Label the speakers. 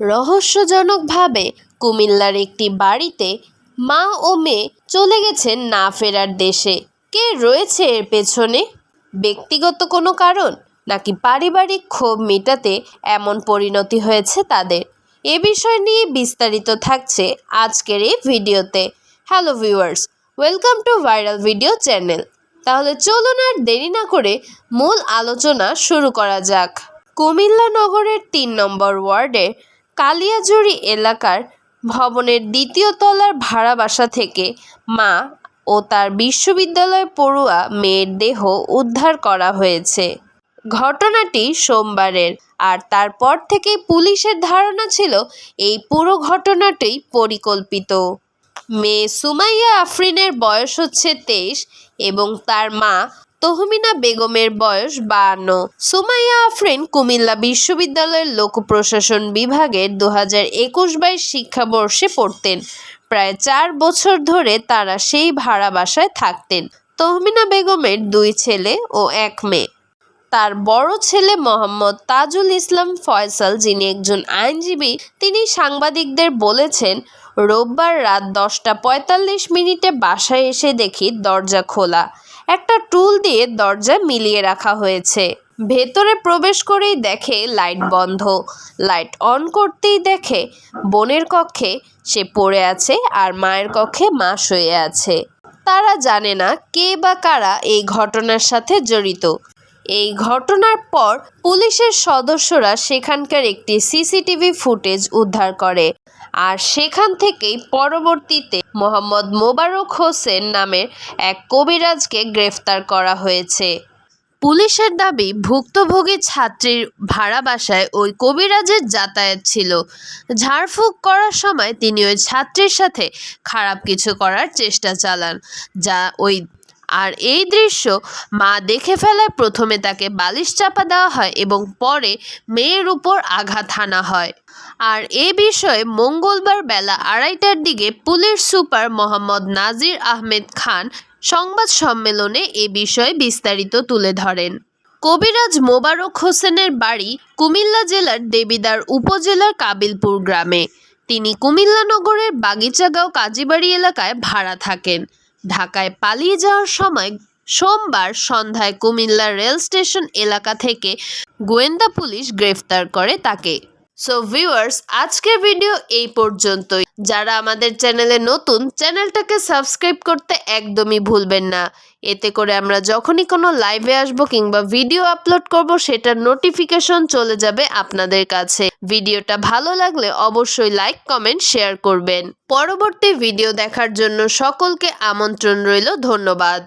Speaker 1: রহস্যজনকভাবে কুমিল্লার একটি বাড়িতে মা ও মেয়ে চলে গেছেন না ফেরার দেশে। কে রয়েছে এর পেছনে? ব্যক্তিগত কোনো কারণ, নাকি পারিবারিক ক্ষোভ মেটাতে এমন পরিণতি হয়েছে তাদের? এ বিষয় নিয়ে বিস্তারিত থাকছে আজকের এই ভিডিওতে। Hello viewers, welcome to viral video channel. তাহলে চলুন আর দেরি না করে মূল আলোচনা শুরু করা যাক। কুমিল্লা নগরের তিন নম্বর ওয়ার্ডের কালিয়াজুড়ি এলাকার ভবনের দ্বিতীয় তলার ভাড়া বাসা থেকে মা ও তার বিশ্ববিদ্যালয় পড়ুয়া মেয়ের দেহ উদ্ধার করা হয়েছে। ঘটনাটি সোমবারের, আর তারপর থেকেই পুলিশের ধারণা ছিল এই পুরো ঘটনাটি পরিকল্পিত। মেয়ে সুমাইয়া আফরিনের বয়স হচ্ছে তেইশ এবং তার মা তহমিনা বেগমের বয়স বাহান্ন সুমাইয়া আফরিন কুমিল্লা বিশ্ববিদ্যালয়ের লোক প্রশাসন বিভাগের দু হাজার একুশ বাইশ শিক্ষাবর্ষে পড়তেন। প্রায় চার বছর ধরে তারা সেই ভাড়া বাসায় থাকতেন। তহমিনা বেগমের দুই ছেলে ও এক মেয়ে। তার বড় ছেলে মোহাম্মদ তাজুল ইসলাম ফয়সাল, যিনি একজন আইনজীবী, তিনি সাংবাদিকদের বলেছেন, রোববার রাত দশটা পঁয়তাল্লিশ মিনিটে বাসায় এসে দেখি দরজা খোলা। একটা টুল দিয়ে দরজা মিলিয়ে রাখা হয়েছে। ভেতরে প্রবেশ করেই দেখে লাইট বন্ধ। লাইট অন করতেই দেখে বোনের কক্ষে সে পড়ে আছে আর মায়ের কক্ষে মা শুয়ে আছে। তারা জানে না কে বা কারা এই ঘটনার সাথে জড়িত। এই ঘটনার পর পুলিশের সদস্যরা সেখানকার একটি সিসিটিভি ফুটেজ উদ্ধার করে। আর সেখান থেকেই পরবর্তীতে মোহাম্মদ মোবারক হোসেন নামের এক কবিরাজকে গ্রেফতার করা হয়েছে। পুলিশের দাবি, ভুক্তভোগী ছাত্রীর ভাড়া বাসায় ওই কবিরাজের যাতায়াত ছিল। ঝাড়ফুঁক করার সময় তিনি ওই ছাত্রীর সাথে খারাপ কিছু করার চেষ্টা চালান, যা ওই আর এই দৃশ্য মা দেখে ফেলায় প্রথমে তাকে বালিশ চাপা দেওয়া হয় এবং পরে মেয়ের উপর আঘাত হানা হয়। আর এ বিষয়ে মঙ্গলবার বেলা আড়াইটার দিকে পুলিশ সুপার মোহাম্মদ নাজির আহমেদ খান সংবাদ সম্মেলনে এ বিষয়ে বিস্তারিত তুলে ধরেন। কবিরাজ মোবারক হোসেনের বাড়ি কুমিল্লা জেলার দেবিদার উপজেলার কাবিলপুর গ্রামে। তিনি কুমিল্লা নগরের বাগিচাগাঁও কাজীবাড়ি এলাকায় ভাড়া থাকেন। ঢাকায় পালিয়ে যাওয়ার সময় সোমবার সন্ধ্যায় কুমিল্লা রেল স্টেশন এলাকা থেকে গোয়েন্দা পুলিশ গ্রেফতার করে তাকে। সো ভিউয়ার্স আজকের ভিডিও এই পর্যন্তই। যারা আমাদের চ্যানেলে নতুন, চ্যানেলটাকে সাবস্ক্রাইব করতে একদমই ভুলবেন না। এতে করে আমরা যখনই কোনো লাইভে আসব কিংবা ভিডিও আপলোড করব, সেটার নোটিফিকেশন চলে যাবে আপনাদের কাছে। ভিডিওটা ভালো লাগলে অবশ্যই লাইক কমেন্ট শেয়ার করবেন। পরবর্তী ভিডিও দেখার জন্য সকলকে আমন্ত্রণ রইল, ধন্যবাদ।